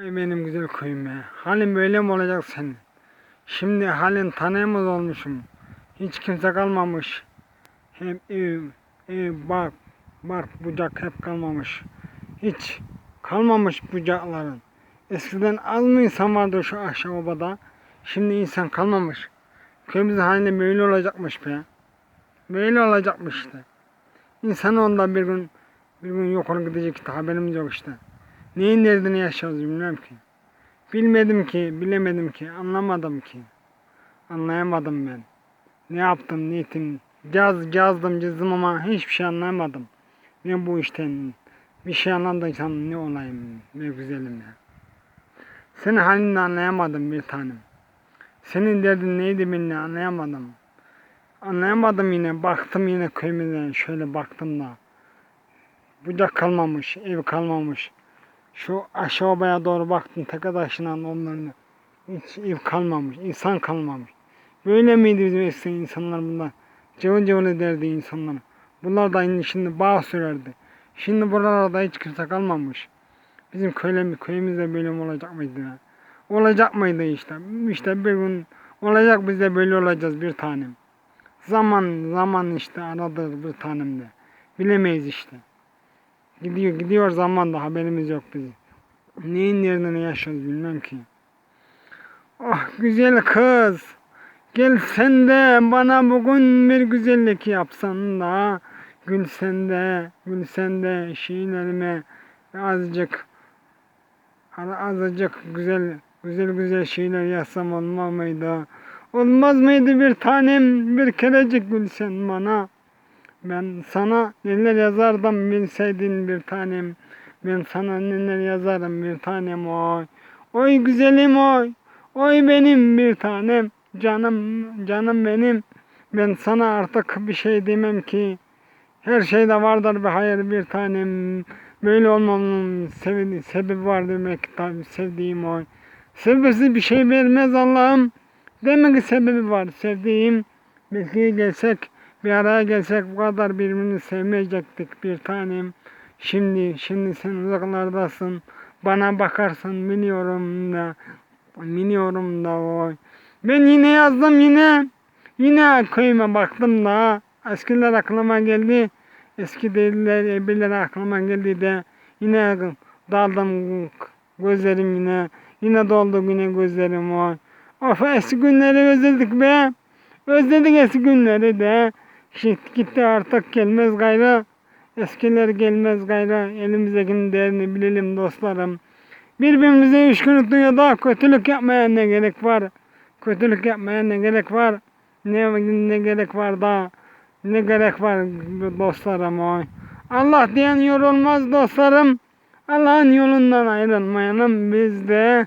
Ay benim güzel köyüm ya. Halin böyle mi olacak senin? Şimdi halin tanıyamaz olmuşum. Hiç kimse kalmamış. Hep ev, ev, bak, bark, bucak hep kalmamış. Hiç kalmamış bucakların. Eskiden az mı insan vardı şu aşağı obada? Şimdi insan kalmamış. Köyümüzün haline böyle olacakmış be. Böyle olacakmış işte. İnsan onda bir gün bir gün yok olup gidecek işte haberimiz yok işte. Neyin derdini yaşıyoruz bilmiyorum ki. Bilmedim ki, bilemedim ki, anlamadım ki. Anlayamadım ben. Ne yaptım, ne ettim. Caz, cazdım, cızdım ama hiçbir şey anlayamadım. Ne bu işten, bir şey anladıysam ne olayım, ne güzelim ya. Senin halini anlayamadım bir tanem. Senin derdin neydi beni anlayamadım. Anlayamadım yine, baktım yine köyümüze, şöyle baktım da. Bucak kalmamış, ev kalmamış. Şu aşağı obaya doğru baktım tek taşına onların hiç ev kalmamış, insan kalmamış. Böyle miydi bizim eski insanlar bunlar? Cıvıl cıvıl ederdi insanlar. Bunlar da şimdi bağ sürerdi. Şimdi buralarda hiç kimse kalmamış. Bizim köyle, köyümüzde böyle mi olacak mıydı ya? Olacak mıydı işte? İşte bir gün olacak biz de böyle olacağız bir tanem. Zaman zaman işte aradır bir tanem de. Bilemeyiz işte. Gidiyor gidiyor zaman da haberimiz yok bizim. Neyin yerine yaşıyoruz bilmem ki. Oh güzel kız. Gel sen de bana bugün bir güzellik yapsan da. Gül sen de, gül sen de şiirlerime azıcık azıcık güzel güzel güzel şeyler yazsam olmaz mıydı? Olmaz mıydı bir tanem bir kerecik gülsen bana? Ben sana neler yazardım bilseydin bir tanem. Ben sana neler yazarım bir tanem oy. Oy güzelim oy. Oy benim bir tanem. Canım canım benim. Ben sana artık bir şey demem ki. Her şeyde vardır bir hayır bir tanem. Böyle olmamın sebebi, sebebi var demek tabii sevdiğim oy. Sebepsiz bir şey vermez Allah'ım. Demek ki sebebi var sevdiğim. Belki gelsek bir araya gelsek bu kadar birbirini sevmeyecektik bir tanem. Şimdi, şimdi sen uzaklardasın. Bana bakarsın biliyorum da, biliyorum da oy. Ben yine yazdım yine. Yine köyüme baktım da. Eskiler aklıma geldi. Eski değiller, ebeler aklıma geldi de. Yine daldım gözlerim yine. Yine doldu yine gözlerim oy. Of eski günleri özledik be. Özledik eski günleri de. Şimdi gitti artık gelmez gayrı. Eskiler gelmez gayrı. Elimizdekinin değerini bilelim dostlarım. Birbirimize üç gün da kötülük yapmaya ne gerek var? Kötülük yapmaya ne gerek var? Ne, ne gerek var da? Ne gerek var dostlarım oy? Allah diyen yol olmaz dostlarım. Allah'ın yolundan ayrılmayalım biz de.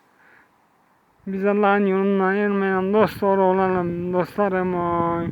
Biz Allah'ın yolundan ayrılmayalım dost doğru olalım dostlarım oy.